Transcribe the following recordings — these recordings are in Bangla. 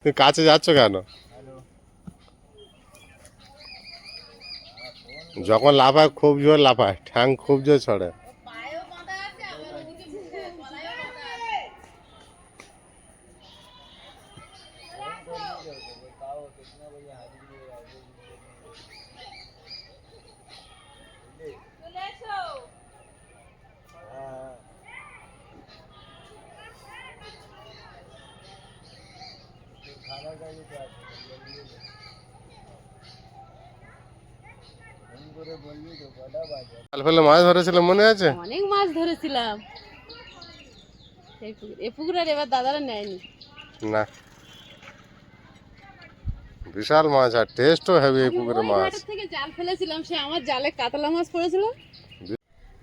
তুমি কাছে যাচ্ছ কেন? যখন লাফায় খুব জোর লাফায় ঠ্যাং খুব জোর ছড়ে কাল মাছ ধরেছিল মনে আছে? অনেক মাছ ধরেছিলাম। এই পুকুর এ পুকুর আর এবার দাদারা নেয়নি। না। বিশাল মাছ আর টেস্টও হেভি এই পুকুরে মাছ। থেকে জাল ফেলেছিলাম সে আমার জালে কাতলা মাছ পড়েছিল।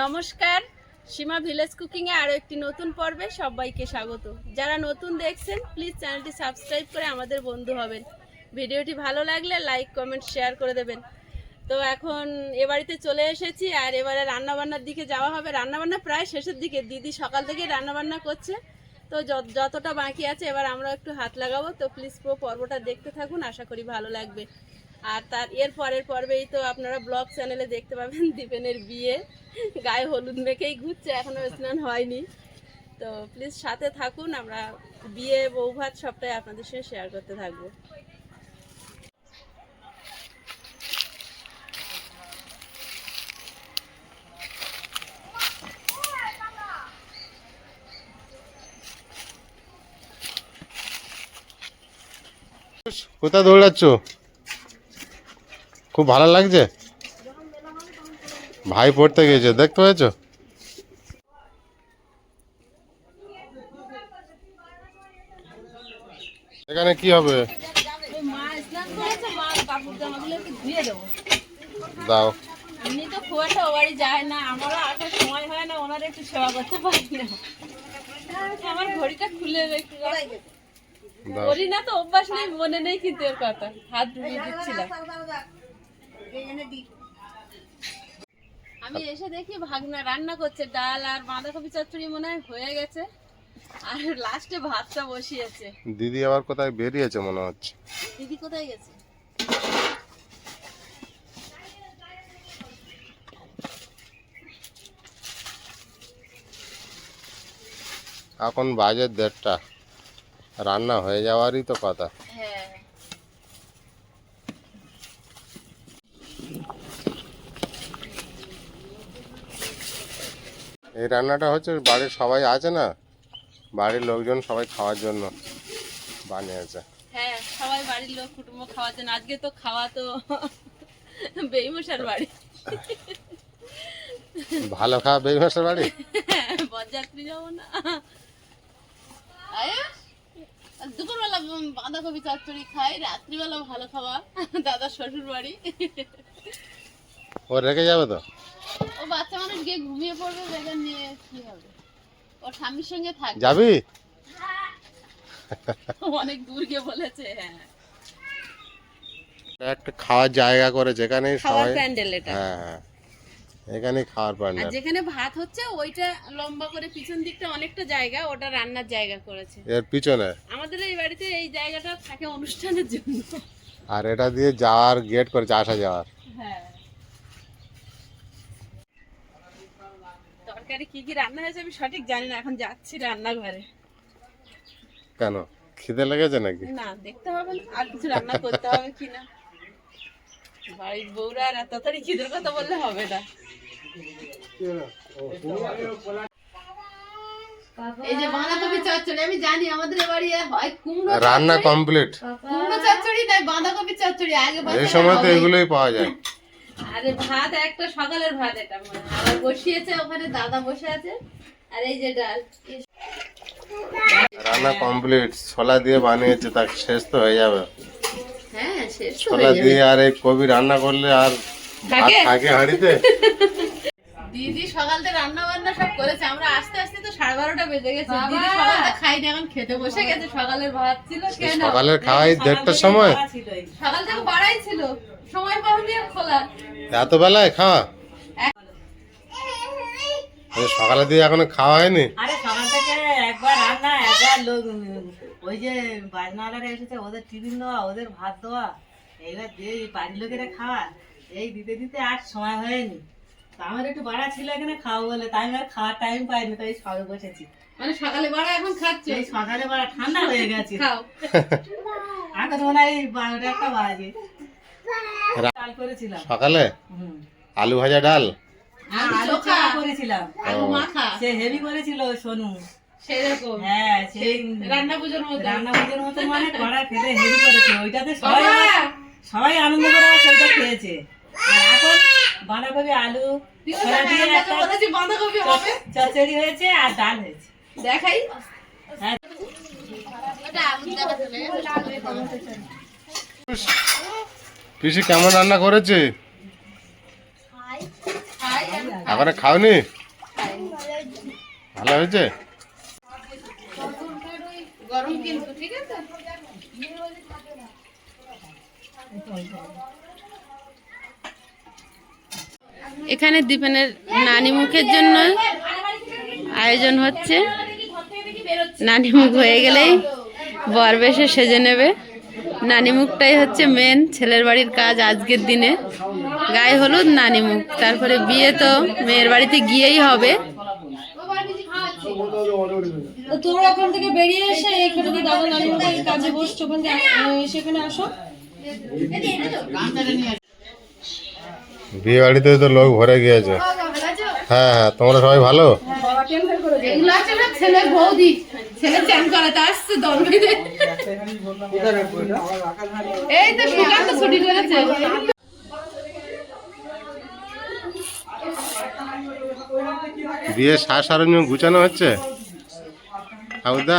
নমস্কার সীমা ভিলেজ কুকিং এ আরও একটি নতুন পর্বে সবাইকে স্বাগত। যারা নতুন দেখছেন প্লিজ চ্যানেলটি সাবস্ক্রাইব করে আমাদের বন্ধু হবেন। ভিডিওটি ভালো লাগলে লাইক কমেন্ট শেয়ার করে দেবেন। তো এখন এ বাড়িতে চলে এসেছি, আর এবারে রান্না বান্নার দিকে যাওয়া হবে। রান্না বান্না প্রায় শেষের দিকে। দিদি সকাল থেকে রান্না বান্না করছে। তো যত- যতটা বাকি আছে, এবার আমরা একটু হাত লাগাবো। তো প্লিজ পুরো পর্বটা দেখতে থাকুন। আশা করি ভালো লাগবে। আর তার এর পরের পর্বেই তো আপনারা ব্লগ চ্যানেলে দেখতে পাবেন দীপেনের বিয়ে। গায়ে হলুদ মেখেই ঘুরছে, এখনও স্নান হয়নি। তো প্লিজ সাথে থাকুন, আমরা বিয়ে, বৌভাত সবটাই আপনাদের সঙ্গে শেয়ার করতে থাকব। কোথায় দৌড়াচ্ছ? খুব ভালো লাগছে? ভাই পড়তে গিয়েছে, দেখতে পেয়েছ? এখানে কি হবে? ধুয়ে দাও। এমনি তো খুব একটা বাড়ি যায় না আমারও আসার সময় হয় না ওনার একটু সেবা করতে পারি না আমার ঘড়িটা খুলে রেখে করি না তো, অভ্যাস নেই, মনে নেই কিন্তু এর কথা। হাত ডুবিয়ে দিচ্ছিলাম আমি এসে দেখি ভাগনা রান্না করছে ডাল আর বাঁধাকপি চচ্চড়ি মনে হয় হয়ে গেছে। আর লাস্টে ভাতটা বসিয়েছে। দিদি আবার কোথায় বেরিয়েছে মনে হচ্ছে? দিদি কোথায় গেছে? এখন বাজে দেড়টা। রান্না হয়ে যাওয়ারই তো কথা। হ্যাঁ এই রান্নাটা হচ্ছে বাড়ির সবাই আছে না? বাড়ির লোকজন সবাই খাওয়ার জন্য বানিয়েছে। হ্যাঁ সবাই বাড়ির লোক কুটুম্ব খাওয়ার জন্য। আজকে তো খাওয়া তো বেইমশার বাড়ি। ভালো খাওয়া বেগমেশের বাড়ি? বরযাত্রী যাব না। দুপুরবেলা বাঁধাকপি চচ্চড়ি খাই রাত্রিবেলা ভালো খাওয়া দাদা শ্বশুর বাড়ি ও রেখে যাবে তো? ও গিয়ে ঘুমিয়ে পড়বে বেগান নিয়ে কি হবে? ওর স্বামীর সঙ্গে থাকবে। যাবি? অনেক দূর গিয়ে বলেছে হ্যাঁ। একটা খাওয়ার জায়গা করে যেখানে সবাই প্যান্ডেল এটা। হ্যাঁ হ্যাঁ। এখানেই খাওয়ার আর প্যান্ডেল যেখানে ভাত হচ্ছে ওইটা লম্বা করে পিছন দিকটা অনেকটা জায়গা ওটা রান্নার জায়গা করেছে। এর পিছনে? আমাদের এই বাড়িতে এই জায়গাটা থাকে অনুষ্ঠানের জন্য। আর এটা দিয়ে যাওয়ার গেট করেছে আসা যাওয়ার। হ্যাঁ। তরকারি কি কি রান্না হয়েছে আমি সঠিক জানি না এখন যাচ্ছি রান্নাঘরে। কেন? খিদে লেগেছে নাকি? না দেখতে হবে আর কিছু রান্না করতে হবে কিনা বাড়ির বউরা আর এত তাড়াতাড়ি খিদের কথা বললে হবে না। এই যে বাঁধাকপি চচ্চড়ি আমি জানি আমাদের বাড়ি হয় কুমড়ো রান্না কমপ্লিট কুমড়ো চচ্চড়ি নাই বাঁধাকপি চচ্চড়ি আগে এই সময় তো এগুলোই পাওয়া যায়। আরে ভাত একটা সকালের ভাত এটা মনে হয়। আবার বসিয়েছে ওখানে দাদা বসে আছে। আর এই যে ডাল। রান্না কমপ্লিট ছোলা দিয়ে বানিয়েছে তার শেষ তো হয়ে যাবে। হ্যাঁ শেষ ছোলা দিয়ে আর এই কবি রান্না করলে আর ভাত থাকে? হাঁড়িতে? দিদি সকাল থেকে রান্না বান্না সব করেছে। আমরা আস্তে আস্তে তো সাড়ে বারোটা বেজে গেছে। দিদি সকালটা খাইনি এখন খেতে বসে গেছে। সকালের ভাত ছিল কেন সকালের খাওয়াই দেড়টার সময়? সকাল থেকে বাড়াই ছিল সময় পাওনি আর খোলা এত বেলায় খাওয়া এই সকালে দিয়ে এখনও খাওয়া হয়নি? আরে সকাল থেকে একবার রান্না একবার লোক ওই যে বাজনাওয়ালারা এসেছে ওদের টিফিন দেওয়া ওদের ভাত দেওয়া। এইবার দিয়ে এই বাড়ির লোকেরা খাওয়া এই দিতে দিতে আর সময় হয়নি। আমার একটু বাড়া ছিল এখানে খাওয়া বলে তাই আমি আর খাওয়ার টাইম পাইনি তাই সবে বসেছি। মানে সকালে বাড়া এখন খাচ্ছে? এই সকালে বাড়া ঠান্ডা হয়ে গেছে। খাও। এখন মনে হয় এই বারোটা একটা বাজে। করেছিলাম। সকালে? আলু ভাজা ডাল? আলু আলু চোখা। করেছিলাম। আলু মাখা? সে হেভি করেছিল সোনু। সেরকম? হ্যাঁ সেই রান্না পুজোর মতো রান্না পুজোর মতো মানে কড়া খেতে হেভি করেছে। ওইটাতে সবাই সবাই আনন্দ করে সেটা খেয়েছে। আর এখন বাঁধাকপি আলু বাঁধাকপি হবে। হয়েছে আর ডাল হয়েছে। দেখাই। হ্যাঁ। পিসি কেমন রান্না করেছে? এখনও খাওনি? ভালো হয়েছে? গরম কিন্তু ঠিক আছে? এখানে দীপেনের নানি মুখের জন্য আয়োজন হচ্ছে। নানি মুখ হয়ে গেলেই বর বেশে সেজে নেবে। নানি মুখটাই হচ্ছে মেন ছেলের বাড়ির কাজ আজকের দিনে। গায়ে হলুদ নানিমুখ। তারপরে বিয়ে তো মেয়ের বাড়িতে গিয়েই হবে। তোমরা ওখান থেকে বেরিয়ে এসে এখানে যে দাদা নানি কাজে বসছো ওখান থেকে সেখানে আসো। বিয়ে বাড়িতে তো লোক ভরে গিয়েছে। হ্যাঁ হ্যাঁ তোমরা সবাই ভালো? ছেলে বৌদি। ছেলে চ্যান করাতে আসছে দল এই তো সুকান্ত ছুটি করেছে বিয়ে সার সরঞ্জাম গুছানো হচ্ছে? হাউদা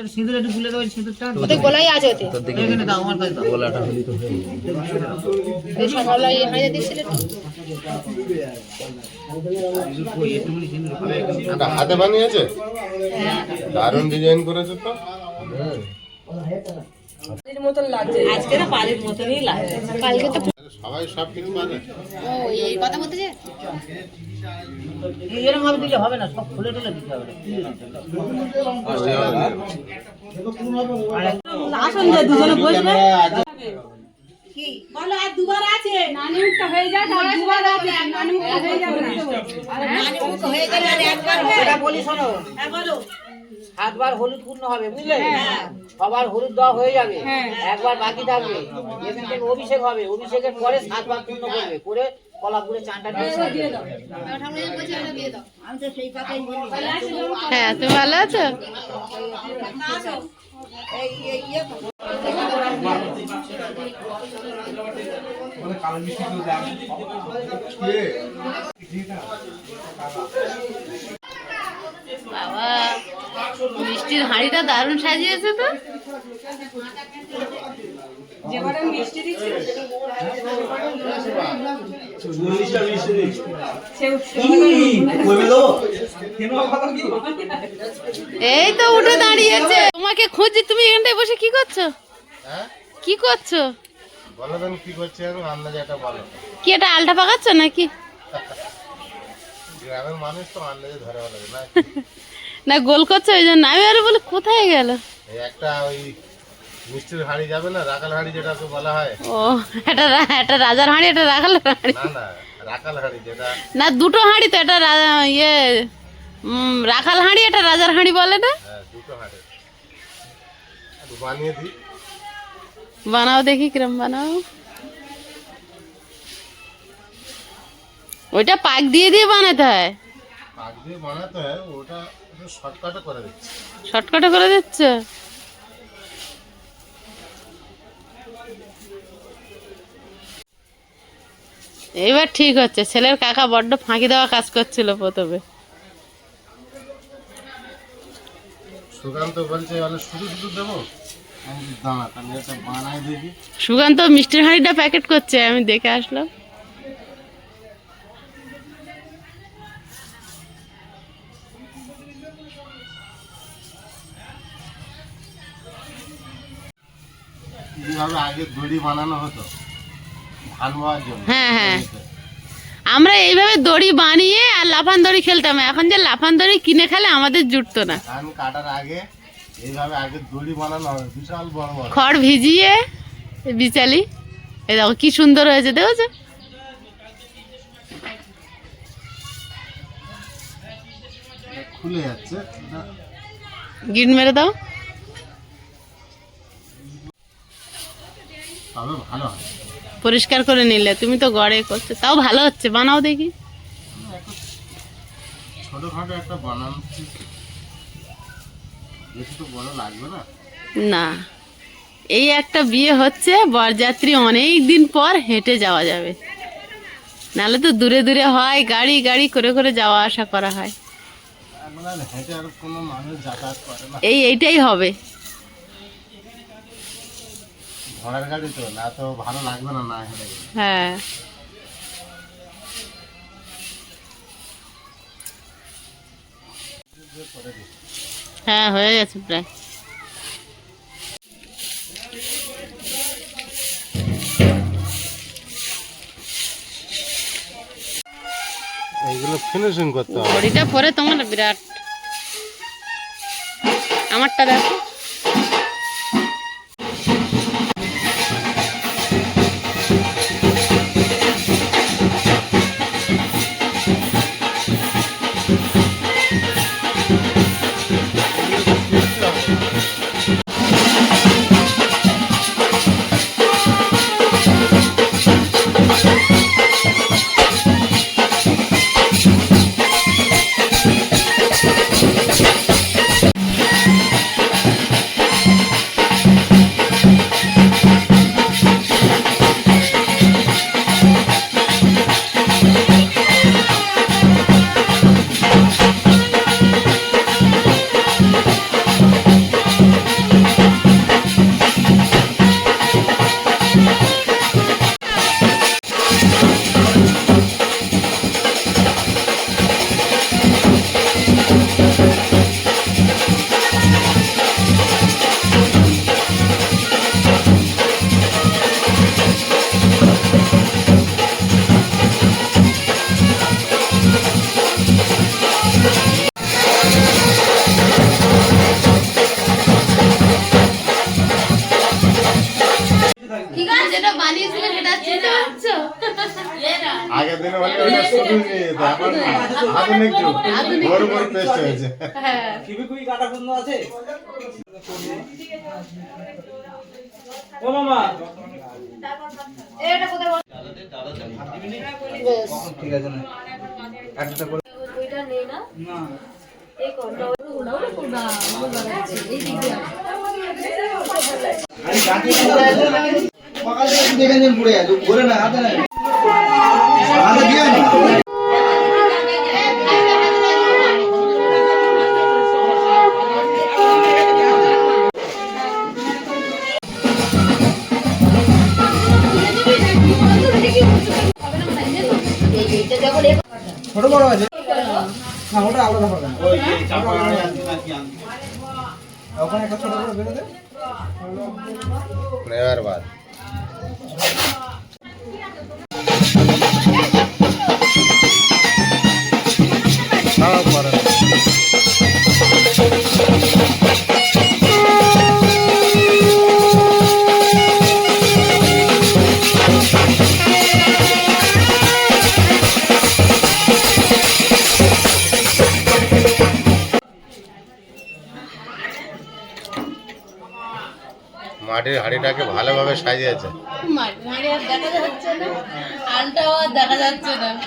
তোর সিঁদুর একটু তুলে দেবো সিঁদুরটা ওদের গলায় আছে ওতে। এখানে দাও আমার কাছে দাও। এই সকালবেলা এই হাজার দিচ্ছিলে এটা হাতে বানিয়েছে? দারুণ ডিজাইন করেছে তো। মতন লাগছে আজকে না বাড়ির মতনই লাগছে। কালকে তো সবাই সব কিছু পারে ও এই কথা বলতে যে? এরকম ভাবে দিলে হবে না সব খুলে টুলে দিতে হবে। আসুন যে দুজনে বসবে। বলো আর দুবার আছে? নানি মুখটা হয়ে যায় তাহলে দুবার হবে নানি মুখটা হয়ে যাবে না। হয়ে গেলে আর একবার বলি শোনো। হ্যাঁ বলো সাতবার হলুদ পূর্ণ হবে বুঝলে? সবার হলুদ দেওয়া হয়ে যাবে একবার বাকি থাকবে। এখান থেকে অভিষেক হবে অভিষেকের পরে সাতবার পূর্ণ করবে করে কলাপুরে চানটা দিয়ে দাও। হ্যাঁ তুমি ভালো আছো? মিষ্টির হাঁড়িটা দারুণ সাজিয়েছে তো। এই তো উঠে দাঁড়িয়েছে। তোমাকে খুঁজছি তুমি এখানটায় বসে কি করছ? হ্যাঁ কি করছ? বলো দেন কি করছে আন্দাজে একটা বলো কি এটা আলটা পাকাচ্ছ নাকি? গ্রামের মানুষ তো আন্দাজে ধরে বলে না না গোল করছ ওই জন্য আমি আরে বলে কোথায় গেল? এই একটা ওই মিষ্টির হাঁড়ি যাবে না রাখাল হাঁড়ি যেটা তো বলা হয়। ও এটা রা- এটা রাজার হাঁড়ি এটা রাখাল হাঁড়ি? না না রাখাল হাঁড়ি যেটা। না দুটো হাঁড়ি তো এটা রা- ইয়ে উম, রাখাল হাঁড়ি এটা রাজার হাঁড়ি বলে না? হ্যাঁ দুটো হাঁড়ি। একটু বানিয়ে দিই। বানাও দেখি কিরম বানাও। ওইটা পাক দিয়ে দিয়ে বানাতে হয়। পাক দিয়ে বানাতে হয় ওটা শর্টকাটে করে দিচ্ছি। শর্টকাটে করে দিচ্ছে? এবার ঠিক হচ্ছে ছেলের কাকা বড্ড ফাঁকি দেওয়া কাজ করছিল প্রথমে। সুকান্ত বলছে শুধু শুধু দেবো? সুগান্ত মিষ্টির হাঁড়িটা প্যাকেট করছে আমি দেখে আসলাম। যেভাবে দড়ি বানানো হতো। ধান হওয়ার জন্য। হ্যাঁ হ্যাঁ। আমরা এইভাবে দড়ি বানিয়ে আর লাফান দড়ি খেলতাম। এখন যে লাফান দড়ি কিনে খেলে আমাদের জুটতো না। ধান কাটার আগে এইভাবে আগে দড়ি বানানো হবে বিশাল বড় বড়। খড় ভিজিয়ে বিচালি। এই দেখো কি সুন্দর হয়েছে দেখেছ? খুলে যাচ্ছে। গিট মেরে দাও। তবে ভালো হয়। পরিষ্কার করে নিলে তুমি তো গড়ে করছ তাও ভালো হচ্ছে বানাও দেখি। ছোটখাটো একটা বেশি তো বড় লাগবে না? না এই একটা বিয়ে হচ্ছে বরযাত্রী অনেক দিন পর হেঁটে যাওয়া যাবে। নাহলে তো দূরে দূরে হয় গাড়ি গাড়ি করে করে যাওয়া আসা করা হয়। এই এইটাই হবে। ঘোড়ার গাড়ি তো না তো ভালো লাগবে না না হ্যাঁ। হ্যাঁ হয়ে গেছে প্রায়। এইগুলো ফিনিশিং করতে হবে। ঘড়িটা পরে তোমার বিরাট। আমারটা দেখো। আধুনিক যুগ। বড় বড় পেস্ট হয়েছে। হ্যাঁ। কিবি কাটা সুন্দর আছে? ও মামা। ঠিক আছে না। একটা করে। না? সকাল থেকে দেখে নিন পড়ে আছে ঘুরে না হাতে না ছোট বড় আছে। না ওটা আলাদা হবে না। ওখানে একটা ছোট বড় বেরোবে? নেওয়ার মাটির হাড়িটাকে ভালোভাবে সাজিয়েছে। মাটির আর দেখা যাচ্ছে না মা।